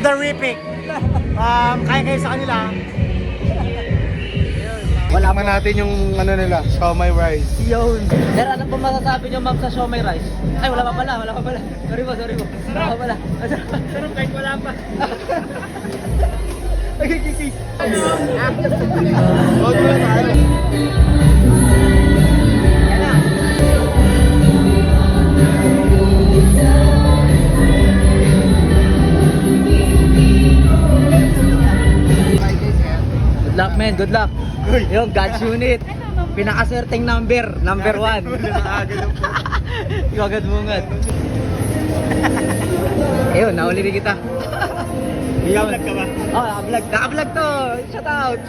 to the Ripik. Um, kaya kayo sa kanila. Wala man natin yung ano nila, siomay rice. Yun. Sir, ano po masasabi niyo ma'am sa siomay rice? Ay, wala pa pala, wala pa pala. Sorry po, sorry po. Wala pa pala. Sarap kahit wala pa. Good luck, man. Good luck. Yung God's unit. Pinakaswerteng number. Number one. Ikaw agad mungad. Ayun, nahuli rin kita. Ikaw ka ba? Oh, naka-vlog. Naka-vlog to. Shout out.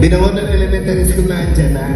Binawan ng elementary school na andyan na.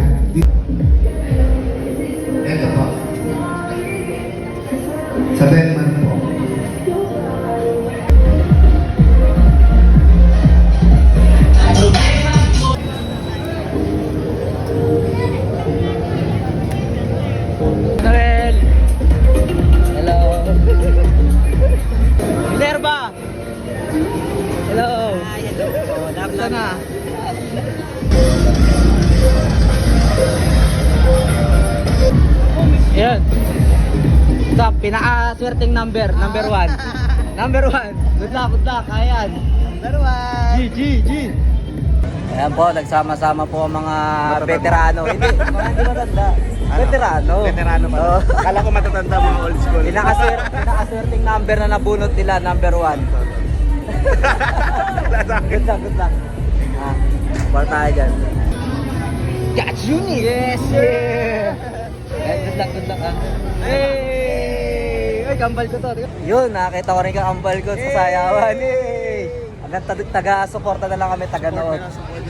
Number one. Good luck, good luck. Ayan. Number one. G, G, G. Ayan po, nagsama-sama po ang mga veterano. Hindi, mga hindi matanda. Veterano. Veterano pa. Oo. Kala ko matatanda mga old school. Pinakaswer, pinakaswerteng number na nabunot nila, number one. good luck, good luck. Ah, para tayo dyan. Got unit! Yes, yeah! Eh, good luck, good luck ah. Hey! Ay, kambal ko to. Yun, nakita ko rin yung kambal ko sa sayawan. Hey! Hanggang tag- taga-suporta na lang kami, taga-nood.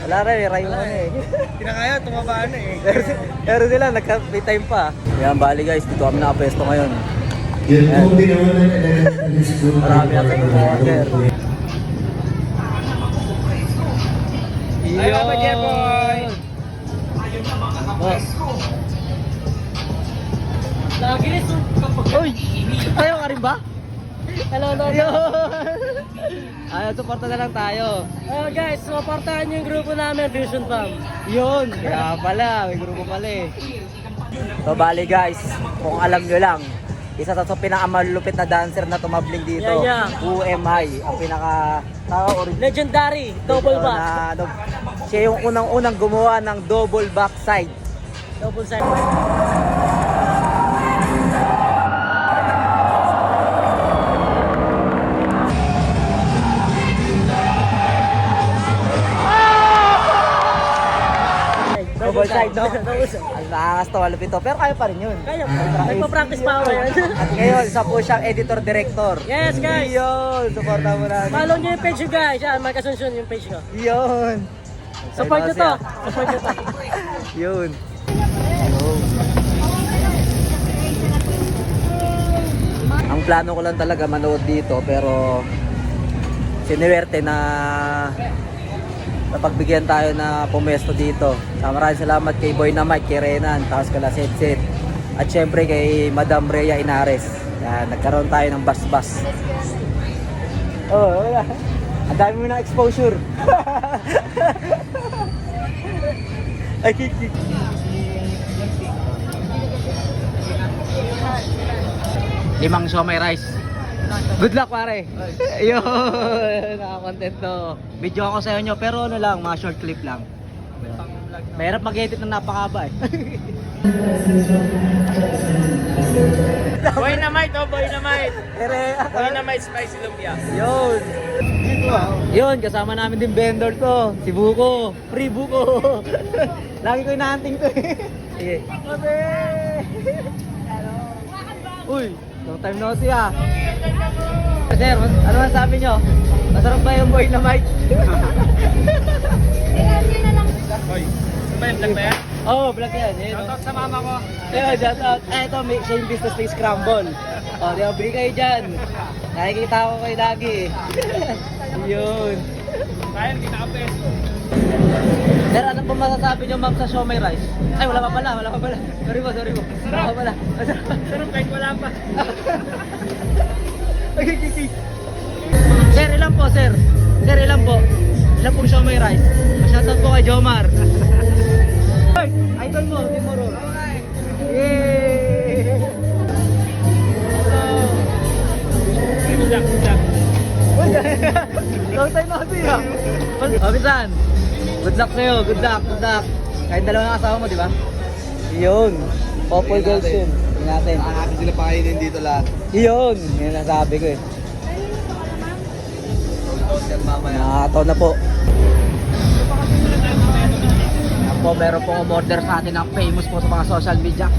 Wala rin, rayo mo na eh. Pinakaya, tumaba na eh. pero, pero sila, nagka-free time pa. Yan, bali guys, dito kami nakapesto ngayon. Yan po binawan ng elementary school. Marami ang supporter. Ay, Papa Jeboy! Nagilis Uy! Tayo ka rin ba? Hello, hello. Ayaw, suporta na lang tayo. Oh guys, supportahan yung grupo namin, Vision Fam. Yun, kaya pala, may grupo pala eh. So bali guys, kung alam nyo lang, isa sa sa pinakamalupit na dancer na tumabling dito, Yeah, yeah. UMI, ang pinaka tao original Legendary, double back. na, ano, siya yung unang-unang gumawa ng double backside. Double side. Double side, no? Ang nakakasto, malupit to. Pero kaya pa rin yun. Kaya po, nagpa-practice pa ako yan. At ngayon, isa po siyang editor-director. yes guys, Yun, supporta mo na. follow niyo yung page ko guys. Yan, Mark Asuncion yung page ko. Yun. Support niyo to. Support niyo to. Yun. Ang plano ko lang talaga manood dito pero siniwerte na napagbigyan tayo na pumesto dito. So, maraming salamat kay Boy na Mike, kay Renan, tapos kala Setset. At syempre kay Madam Rhea Inares. Yan, nagkaroon tayo ng bas-bas. Oh, wala. Ang dami mo ng exposure. Ay, kiki. Limang siomay rice. Good luck pare. Ayun, nakakontent to. Video ako sa inyo pero ano lang, mga short clip lang. Mahirap mag-edit ng napakaba eh. Boy na might, oh, boy na might. Ere, Boy na might, spicy lumpia. Yun. Yun, kasama namin din vendor to. Si Buko. Free Buko. Lagi ko inaanting to eh. Sige. Uy, long time no see ah. Sir, ano man sabi nyo? Masarap ba yung boy na mic? Boy, ba yung vlog na yan? Oo, oh, vlog yan. Yun, Shoutout sa mama ko. Ayun, shout out. Eh, ito, may, siya yung business face scramble. O, oh, di ba, bili kayo dyan. Nakikita ko kayo lagi. Yun. Kaya, hindi nakapesto. Sir, ano po masasabi niyo ma'am sa siomay rice? Ay, wala pa pala, wala pa pala. Sorry po, sorry po. Wala pa pala. Sarap kahit wala pa. Sir, ilan po, sir? Sir, ilan po? Ilan pong siomay rice? Shoutout po kay Jomar. Idol mo, Timoro. Yay! Jack. Long time no see ah. Kapitan, good luck sa'yo, good luck, good luck. Kahit dalawa ng asawa mo, di ba? Yun. Popol Girls yun. Tingnan natin. Nakakapit sila pakainin dito lahat. Yun. Yun ang sabi ko eh. Nakakataw na po. Yan po, meron pong umorder sa atin ng famous po sa mga social media.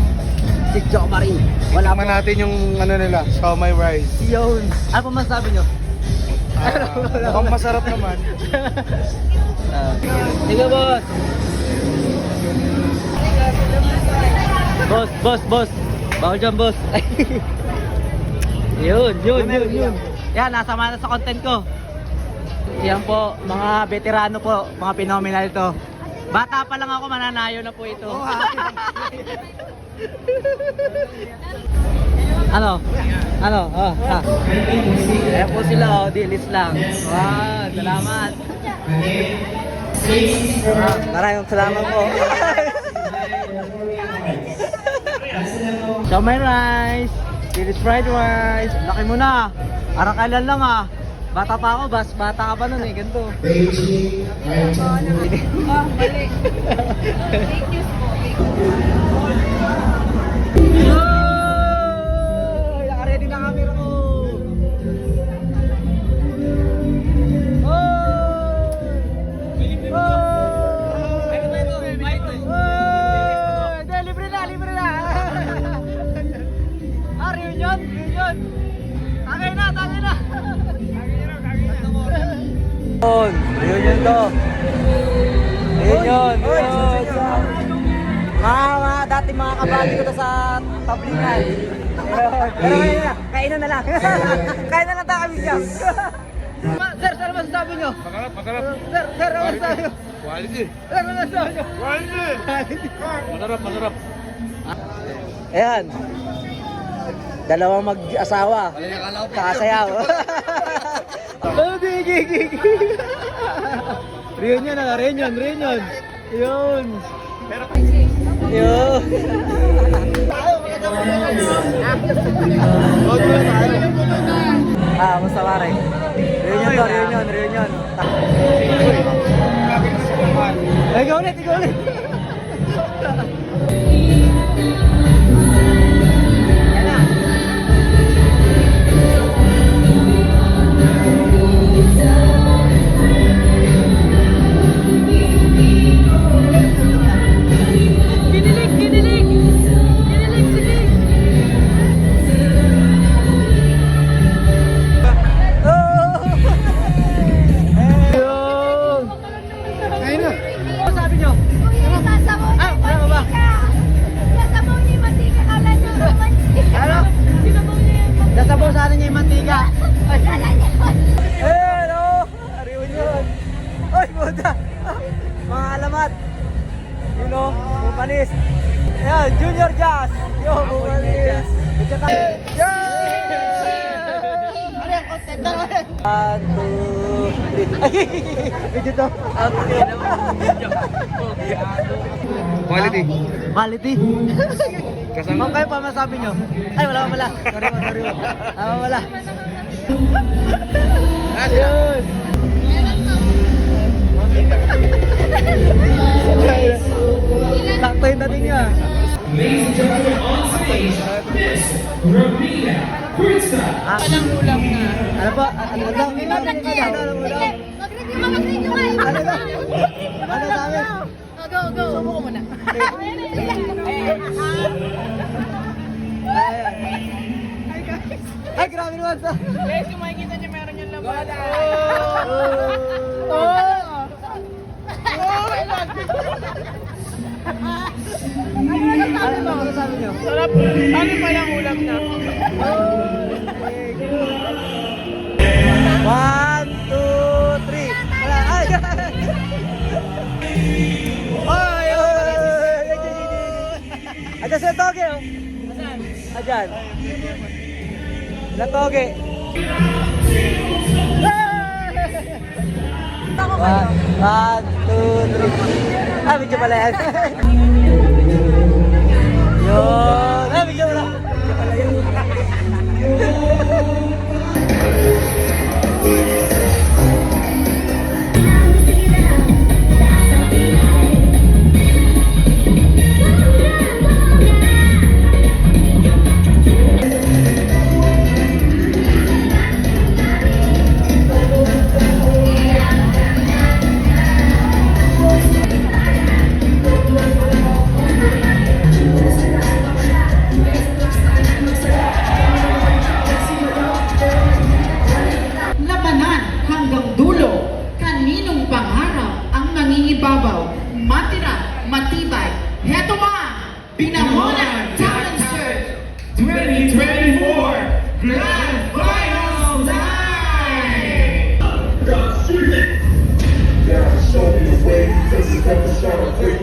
Si Jo Marie. Wala po. natin yung ano nila, siomay rice. Yun. Ano po masasabi nyo? Ah, mukhang masarap naman. Ah. Sige, boss. Boss, boss, boss. Bawal dyan, boss. yun, yun, yun, yun. Yan, nasa mana sa content ko. Yan po, mga veterano po, mga phenomenal ito. Bata pa lang ako, mananayo na po ito. ano? Ano? Oh, ha. Ayan po sila, oh, dilis lang. Wow, salamat. Ah, maraming salamat po. so may rice, dilis fried rice. Laki mo na. Parang kailan lang ah. Bata pa ako, bas bata ka pa nun eh, ganito. Beijing. Oh! Dati mga kabady ko to sa tablikan. Pero ngayon na, kainan na lang. Kain na lang tayo kami siya. Sir, sir, ano masasabi nyo? Makarap, makarap. Sir, sir, ano masasabi nyo? Quality. Sir, ano masasabi nyo? Masarap, masarap. Ayan. Dalawang mag-asawa. Kakasayaw. Oh, gigi, gigi. Reunion na, reunion, reunion. Yun. Yun. ah, musta pare? Reunion to, reunion, reunion. Ay, ikaw ulit, ikaw ulit. One, two, three. Medyo to. Quality. Quality. Kasama. Kung kayo pa masabi nyo. Ay, wala pa pala. Sorry po, sorry. Wala pa pala. Ayun. Sakto yung dating niya. Ah, Walang ulam na. ano po? Ah, Ano daw? Ano daw? Ano daw? Ano daw? Ano daw? Ano sabi? Go, go. Subo ko muna. Ay, grabe naman sa. Guys, kung makikita niyo meron yung laban. Oh! Oh! Ano ano sabi nyo? Sarap. Ano pa lang ulam na? Toge oh. Ah, dyan. Ilang toge? One, one, two, three. Ah, medyo pala yan. Yun. ibabaw, matira, matibay. Heto mga Binamona Talent Search 2024 Grand Finals Night! God's There are so many ways, this is episode 3.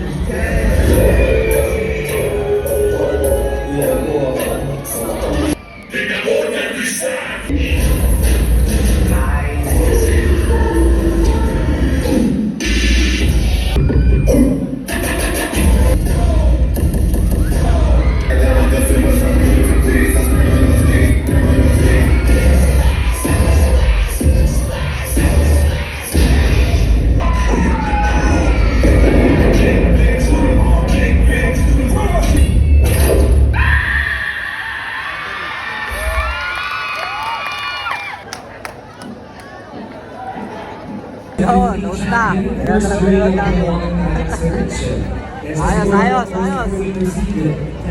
Ayos, ayos, ayos.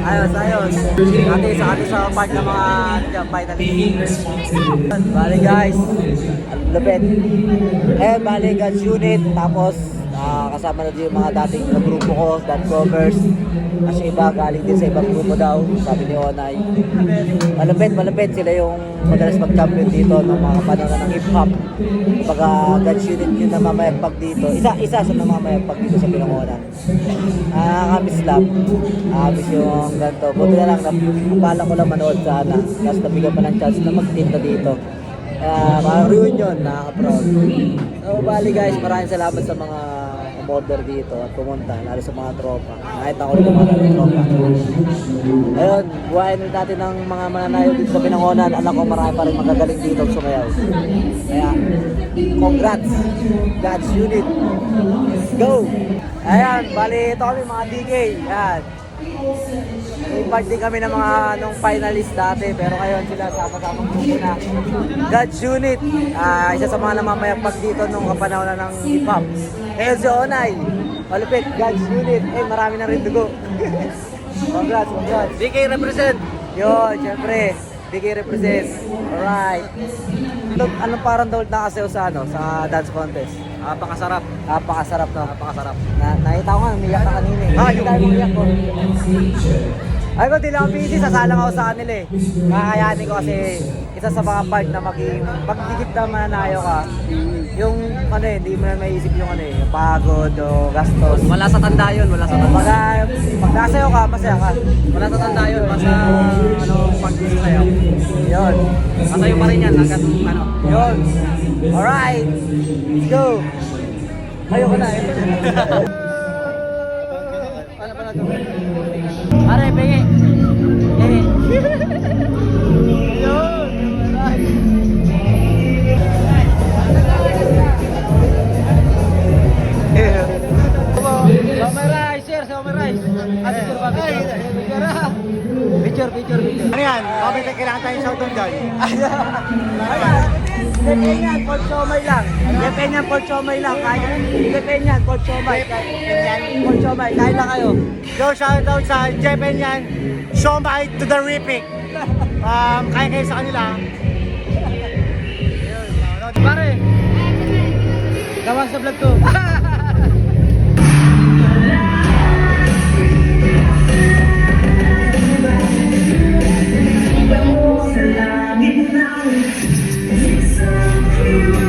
Ayos, ayos. Ate, sa atin sa part ng mga ano finalist. Bali guys, lupit. Eh, bali God's Unit, tapos ah, kasama na din yung mga dating na grupo ko, that covers. Kasi iba, galing din sa ibang grupo daw, sabi ni Onay. Malupit, malupit sila yung madalas mag-champion dito ng mga panahon ng hip-hop. Kumbaga, God's Unit yung namamayagpag dito. Isa, isa sa namamayagpag dito sa Pinangonan. Ah, kamiss lang. Ah, miss yung ganito. Buti na lang, napala ko lang manood sana. Tapos nabigyan pa ng chance na magtinda dito. Kaya parang reunion, nakaka-proud. So, bali guys, maraming salamat sa mga umorder dito at pumunta, lalo sa mga tropa. Kahit ako rin mga tropa. Ayun, buhayin ulit natin ng mga mananayo dito sa Pinangonan. Alam ko marami pa rin magagaling dito sumayaw. Kaya, congrats! God's unit! Go! Ayan, bali ito kami mga DK. Ayan. Invite din kami ng mga nung finalist dati pero ngayon sila sama-samang grupo na. God's Unit, ah, isa sa mga namamayagpag dito nung kapanahon na ng hip hop. Ngayon si Onay, malupit, God's Unit, eh marami na rin dugo. congrats, congrats. DK represent. Yun, syempre, DK represent. Alright. Ano, anong parang daw na kasi sa ano, sa dance contest? Napakasarap. Napakasarap no. Napakasarap. Na, nakita ko nga, umiyak ka kanina eh. Ah, yung- umiyak ko. Ay ko, di lang ako busy, sasalang ako sa kanila eh. Kakayanin ko kasi isa sa mga part na maging, pag digit na mananayo ka, yung ano eh, hindi mo na maiisip yung ano eh, yung pagod o gastos. Wala sa tanda yun, wala sa tanda. Pag, pag nasayaw ka, masaya ka. Wala sa tanda yun, basta ano, pag sayaw. Yun. Masayo pa rin yan hanggat ano. Yun. Alright. Let's go. Ayoko na. Ito na. Ano pa na ito? Pare. Summarize. Ah, picture? Picture. Picture. Ano yan? Bakit may kailangan tayong shoutout dyan? Depenyan, Depenya, kotsomay lang. Depenya, kotsomay lang. Kahit Depenya, kotsomay. Kotsomay, kahit lang kayo. Yo, shout out sa Depenya, somay to the ripic. Um, kaya kayo sa kanila. Pare, gawa sa vlog to. Salamin na you.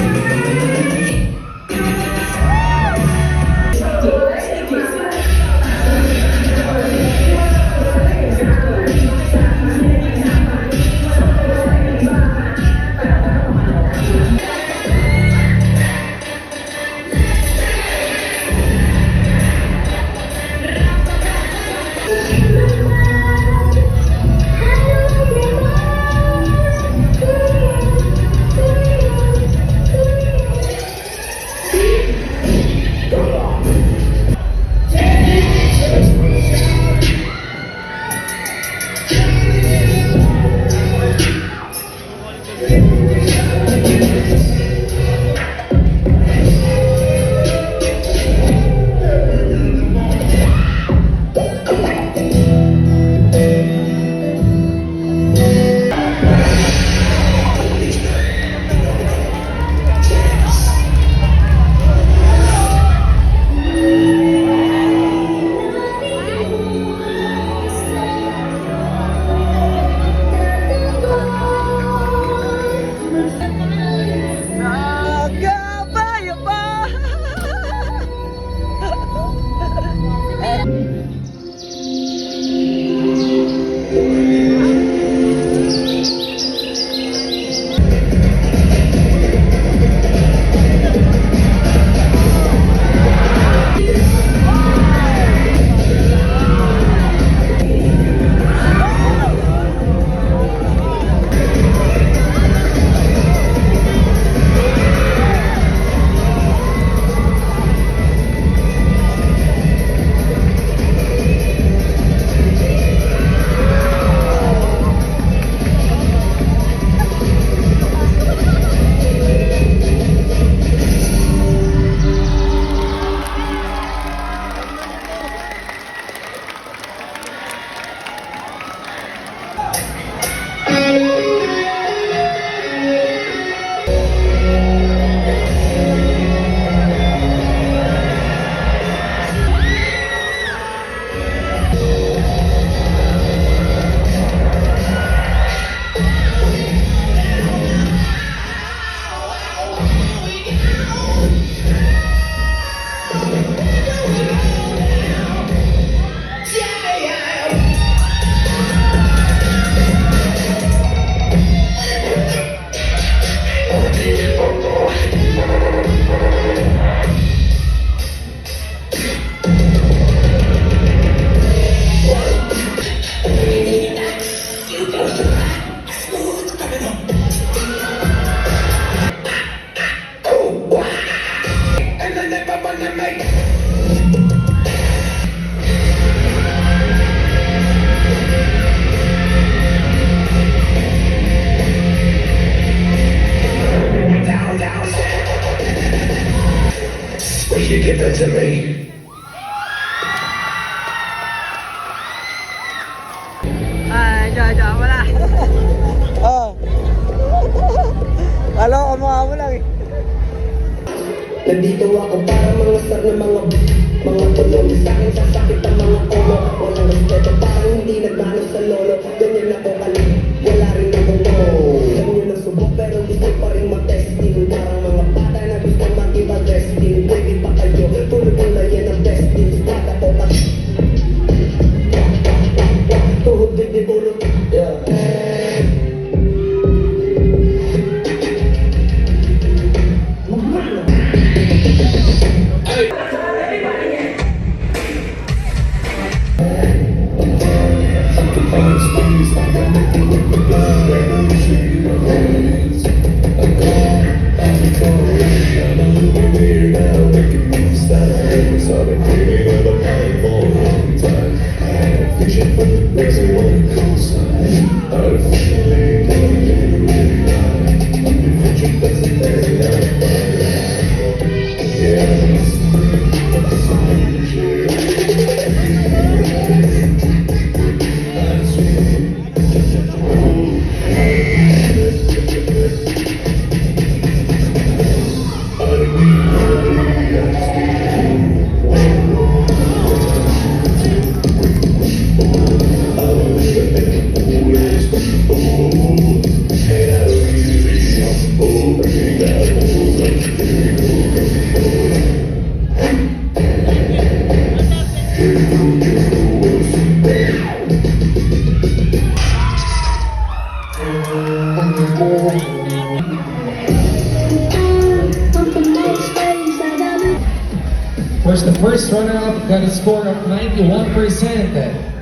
the first runner-up got a score of 91%.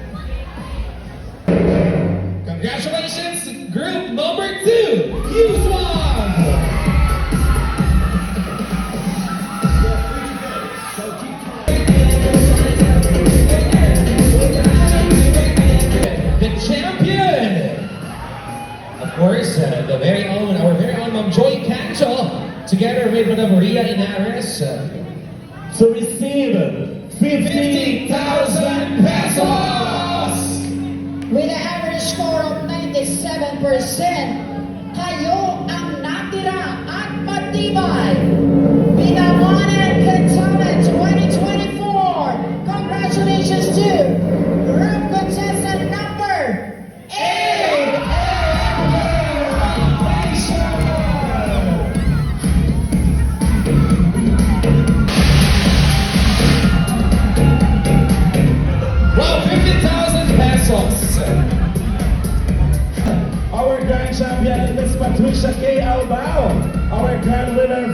to receive 50,000 pesos. With an average score of 97%, kayo ang natira at matibay.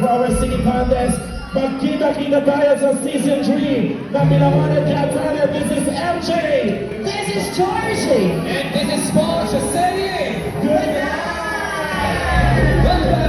our singing contest. But Kita Kita Dias of Season 3, Napinawana Katana, this is MJ. This is Georgie. And this is Paul Chassetti. Good night. Good night.